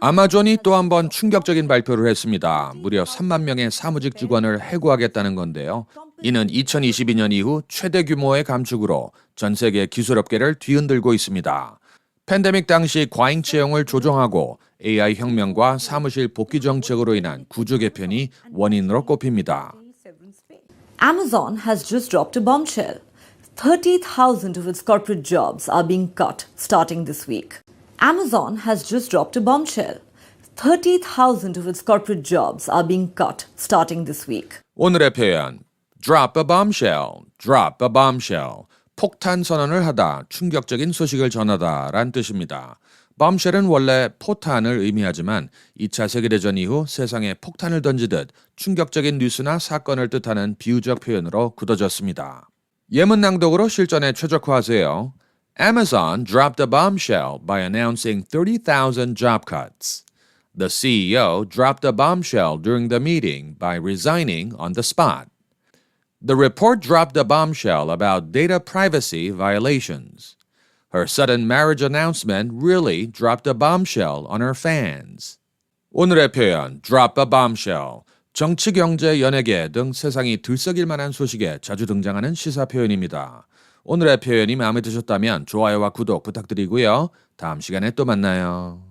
아마존이 또 한 번 충격적인 발표를 했습니다. 무려 3만 명의 사무직 직원을 해고하겠다는 건데요. 이는 2022년 이후 최대 규모의 감축으로 전 세계 기술업계를 뒤흔들고 있습니다. 팬데믹 당시 과잉 채용을 조정하고 AI 혁명과 사무실 복귀 정책으로 인한 구조 개편이 원인으로 꼽힙니다. Amazon has just dropped a bombshell. 30,000 of its corporate jobs are being cut starting this week. Amazon has just dropped a bombshell. 30,000 of its corporate jobs are being cut starting this week. 오늘의 표현 drop a bombshell, drop a bombshell. 폭탄 선언을 하다, 충격적인 소식을 전하다 란 뜻입니다. bombshell은 원래 포탄을 의미하지만 2차 세계대전 이후 세상에 폭탄을 던지듯 충격적인 뉴스나 사건을 뜻하는 비유적 표현으로 굳어졌습니다. 예문 낭독으로 실전에 최적화하세요. Amazon dropped a bombshell by announcing 30,000 job cuts. The CEO dropped a bombshell during the meeting by resigning on the spot. The report dropped a bombshell about data privacy violations. Her sudden marriage announcement really dropped a bombshell on her fans. 오늘의 표현 drop a bombshell. 정치, 경제, 연예계 등 세상이 들썩일 만한 소식에 자주 등장하는 시사 표현입니다. 오늘의 표현이 마음에 드셨다면 좋아요와 구독 부탁드리고요. 다음 시간에 또 만나요.